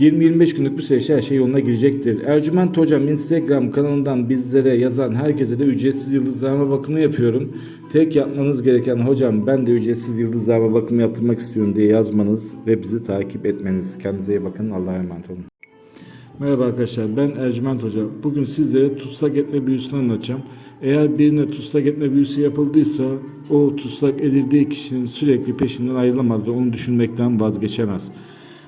20-25 günlük bir süreçte her şey yoluna girecektir. Ercüment Hocam Instagram kanalından bizlere yazan herkese de ücretsiz yıldızlama bakımı yapıyorum. Tek yapmanız gereken hocam ben de ücretsiz yıldızlama bakımı yaptırmak istiyorum diye yazmanız ve bizi takip etmeniz. Kendinize iyi bakın. Allah'a emanet olun. Merhaba arkadaşlar ben Ercüment Hoca. Bugün sizlere tutsak etme büyüsünü anlatacağım. Eğer birine tutsak etme büyüsü yapıldıysa o tutsak edildiği kişinin sürekli peşinden ayrılamaz ve onu düşünmekten vazgeçemez.